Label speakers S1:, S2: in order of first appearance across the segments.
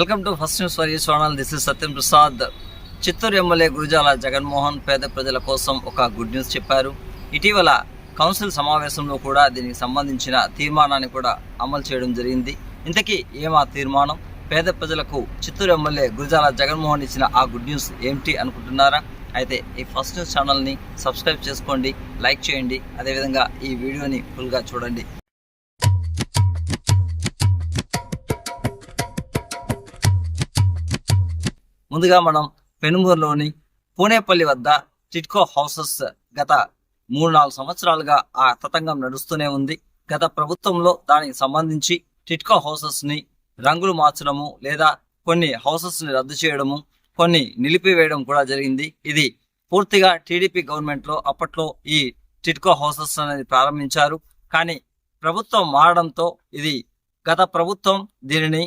S1: Welcome to first news for channel. This is Satyam Prasad. Chittoor MLA Gurujala Jaganmohan పేద ప్రజల కోసం ఒక good news చెప్పారు. ఇటీవల కౌన్సిల్ సమావేశంలో కూడా దీనికి సంబంధించిన తీర్మానాన్ని కూడా అమలు చేయడం జరిగింది. ఇంతకీ ఏం ఆ తీర్మానం? పేద ప్రజలకు చిత్తూరు ఎమ్మెల్యే గురుజాల జగన్మోహన్ ఇచ్చిన ఆ గుడ్ న్యూస్ ఏమిటి అనుకుంటున్నారా? అయితే ఈ ఫస్ట్ న్యూస్ ఛానల్ని సబ్స్క్రైబ్ చేసుకోండి లైక్ చేయండి. అదేవిధంగా ఈ వీడియోని ఫుల్గా చూడండి. ముందుగా మనం పెనుమూరులోని పూణేపల్లి వద్ద టిట్కో హౌసెస్ గత మూడు నాలుగు సంవత్సరాలుగా ఆ తతంగం నడుస్తూనే ఉంది. గత ప్రభుత్వంలో దానికి సంబంధించి టిట్కో హౌసెస్ని రంగులు మార్చడము లేదా కొన్ని హౌసెస్ని రద్దు చేయడము కొన్ని నిలిపివేయడం కూడా జరిగింది. ఇది పూర్తిగా టీడీపీ గవర్నమెంట్లో అప్పట్లో ఈ టిట్కో హౌసెస్ అనేది ప్రారంభించారు. కానీ ప్రభుత్వం మారడంతో ఇది గత ప్రభుత్వం దీనిని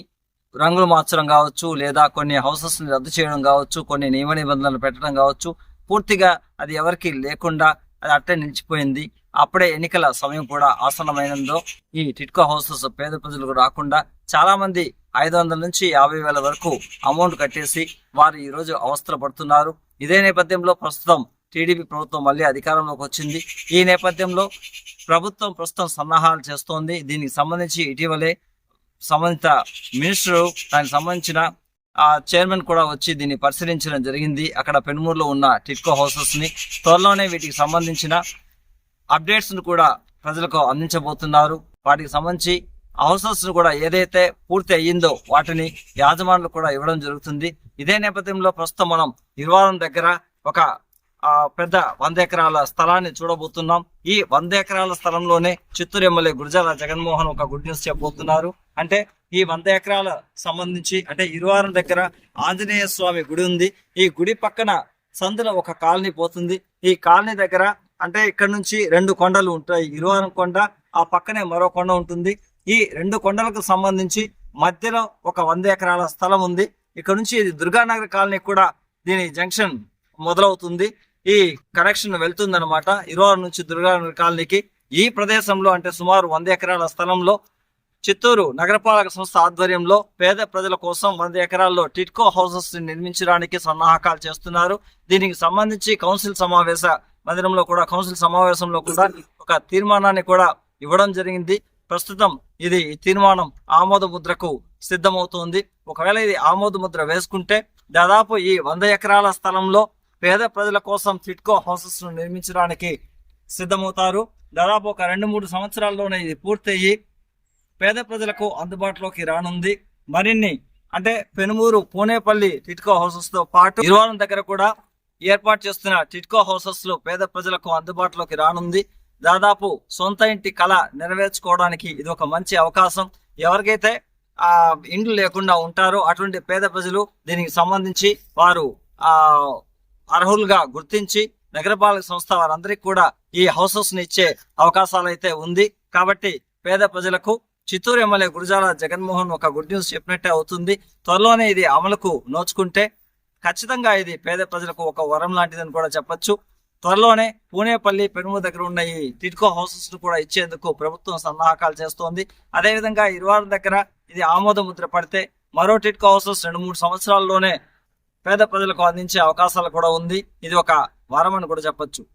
S1: రంగులు మార్చడం కావచ్చు లేదా కొన్ని హౌసెస్ని రద్దు చేయడం కావచ్చు కొన్ని నియమ నిబంధనలు పెట్టడం కావచ్చు పూర్తిగా అది ఎవరికి లేకుండా అది అట్టే నిలిచిపోయింది. అప్పుడే ఎన్నికల సమయం కూడా ఆసన్నమైనందో ఈ టిట్కో హౌసెస్ పేద ప్రజలకు రాకుండా చాలా మంది ఐదు వందల నుంచి యాభై వేల వరకు అమౌంట్ కట్టేసి వారు ఈరోజు రోజు అవస్థలు పడుతున్నారు. ఇదే నేపథ్యంలో ప్రస్తుతం టీడీపీ ప్రభుత్వం మళ్ళీ అధికారంలోకి వచ్చింది. ఈ నేపథ్యంలో ప్రభుత్వం ప్రస్తుతం సన్నాహాలు చేస్తోంది. దీనికి సంబంధించి ఇటీవలే సంబంధిత మినిస్టర్ దానికి సంబంధించిన ఆ చైర్మన్ కూడా వచ్చి దీన్ని పరిశీలించడం జరిగింది. అక్కడ పెనుమూరులో ఉన్న టిట్కో హౌసెస్ని త్వరలోనే వీటికి సంబంధించిన అప్డేట్స్ను కూడా ప్రజలకు అందించబోతున్నారు. వాటికి సంబంధించి హౌసెస్ను కూడా ఏదైతే పూర్తి అయ్యిందో వాటిని యాజమానులు కూడా ఇవ్వడం జరుగుతుంది. ఇదే నేపథ్యంలో ప్రస్తుతం మనం ఇరువారం దగ్గర ఒక పెద్ద వంద ఎకరాల స్థలాన్ని చూడబోతున్నాం. ఈ వంద ఎకరాల స్థలంలోనే చిత్తూరు ఎమ్మెల్యే గురజాల జగన్మోహన్ ఒక గుడ్ న్యూస్ చెప్పబోతున్నారు. అంటే ఈ వంద ఎకరాల సంబంధించి అంటే ఇరువారం దగ్గర ఆంజనేయ స్వామి గుడి ఉంది. ఈ గుడి పక్కన సందులో ఒక కాలనీ పోతుంది. ఈ కాలనీ దగ్గర అంటే ఇక్కడ నుంచి రెండు కొండలు ఉంటాయి. ఇరువారం కొండ ఆ పక్కనే మరో కొండ ఉంటుంది. ఈ రెండు కొండలకు సంబంధించి మధ్యలో ఒక వంద ఎకరాల స్థలం ఉంది. ఇక్కడ నుంచి ఇది దుర్గానగర్ కాలనీ కూడా దీని జంక్షన్ మొదలవుతుంది. ఈ కనెక్షన్ వెళ్తుందనమాట ఇరవై నుంచి దుర్గానగర్ కాలనీకి. ఈ ప్రదేశంలో అంటే సుమారు వంద ఎకరాల స్థలంలో చిత్తూరు నగరపాలక సంస్థ ఆధ్వర్యంలో పేద ప్రజల కోసం వంద ఎకరాల్లో టిట్కో హౌసెస్ నిర్మించడానికి సన్నాహకాలు చేస్తున్నారు. దీనికి సంబంధించి కౌన్సిల్ సమావేశ మందిరంలో కూడా కౌన్సిల్ సమావేశంలో కూడా ఒక తీర్మానాన్ని కూడా ఇవ్వడం జరిగింది. ప్రస్తుతం ఇది ఈ తీర్మానం ఆమోద ముద్రకు సిద్ధమవుతోంది. ఒకవేళ ఇది ఆమోద ముద్ర వేసుకుంటే దాదాపు ఈ వంద ఎకరాల స్థలంలో పేద ప్రజల కోసం టిట్కో హౌసెస్ను నిర్మించడానికి సిద్ధమవుతారు. దాదాపు ఒక రెండు మూడు సంవత్సరాల్లోనే ఇది పూర్తయ్యి పేద ప్రజలకు అందుబాటులోకి రానుంది. మరిన్ని అంటే పెనుమూరు పూణేపల్లి టిట్కో హౌసెస్తో పాటు ఇరువారం దగ్గర కూడా ఏర్పాటు చేస్తున్న టిట్కో హౌసెస్లో పేద ప్రజలకు అందుబాటులోకి రానుంది. దాదాపు సొంత ఇంటి కళ నెరవేర్చుకోవడానికి ఇది ఒక మంచి అవకాశం. ఎవరికైతే ఆ ఇండ్లు లేకుండా ఉంటారో అటువంటి పేద ప్రజలు దీనికి సంబంధించి వారు ఆ అర్హులుగా గుర్తించి నగరపాలక సంస్థ వారందరికీ కూడా ఈ హౌసెస్ని ఇచ్చే అవకాశాలు అయితే ఉంది. కాబట్టి పేద ప్రజలకు చిత్తూరు ఎమ్మెల్యే గురజాల జగన్మోహన్ ఒక గుడ్ న్యూస్ చెప్పినట్టే అవుతుంది. త్వరలోనే ఇది అమలుకు నోచుకుంటే ఖచ్చితంగా ఇది పేద ప్రజలకు ఒక వరం లాంటిదని కూడా చెప్పొచ్చు. త్వరలోనే పూణేపల్లి పెనుము దగ్గర ఉన్న ఈ టిట్కో హౌసెస్ను కూడా ఇచ్చేందుకు ప్రభుత్వం సన్నాహకాలు చేస్తోంది. అదేవిధంగా ఇరువారం దగ్గర ఇది ఆమోద ముద్ర పడితే మరో టిట్కో హౌసెస్ రెండు మూడు సంవత్సరాల్లోనే పేద ప్రజలకు అందించే అవకాశాలు కూడా ఉంది. ఇది ఒక వరం అని కూడా చెప్పొచ్చు.